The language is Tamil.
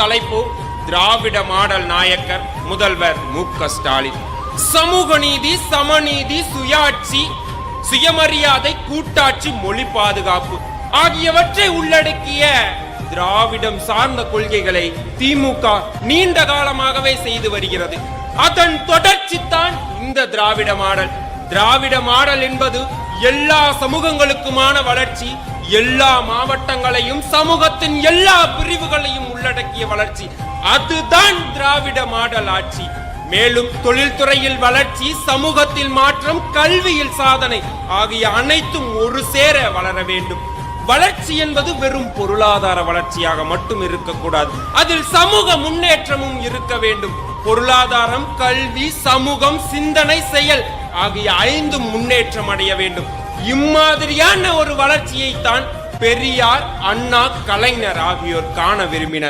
தலைப்பு திராவிட மாடல் நாயக்கர் முதல்வர் மு க ஸ்டாலின். சமூக நீதி சமநீதி சுயாட்சி சுயமரியாதை கூட்டாட்சி மொழி பாதுகாப்பு ஆகியவற்றை உள்ளடக்கிய திராவிடம் சார்ந்த கொள்கைகளை திமுக நீண்ட காலமாகவே செய்து வருகிறது. அதன் தொடர்ச்சி தான் இந்த திராவிட மாடல். திராவிட மாடல் என்பது எல்லா சமூகங்களுக்குமான வளர்ச்சி எல்லா மாவட்டங்களையும் சமூகத்தின் எல்லா பிரிவுகளையும் உள்ளடக்கிய வளர்ச்சி. அதுதான் திராவிட மாடல் ஆட்சி. மேலும் தொழில்துறையில் வளர்ச்சி சமூகத்தில் மாற்றம் கல்வியில் சாதனை ஆகிய அனைத்தும் ஒரு சேர வளர வேண்டும். வளர்ச்சி என்பது வெறும் பொருளாதார வளர்ச்சியாக மட்டும் இருக்கக்கூடாது. அதில் சமூக முன்னேற்றமும் இருக்க வேண்டும். பொருளாதாரம் கல்வி சமூகம் சிந்தனை செயல் ஆகிய ஐந்தும் முன்னேற்றம் அடைய வேண்டும். இம்மாதிரியான ஒரு வளர்ச்சியை தான் பெரியார் அண்ணா கலைஞர் ஆகியோர் காண விரும்பினர்.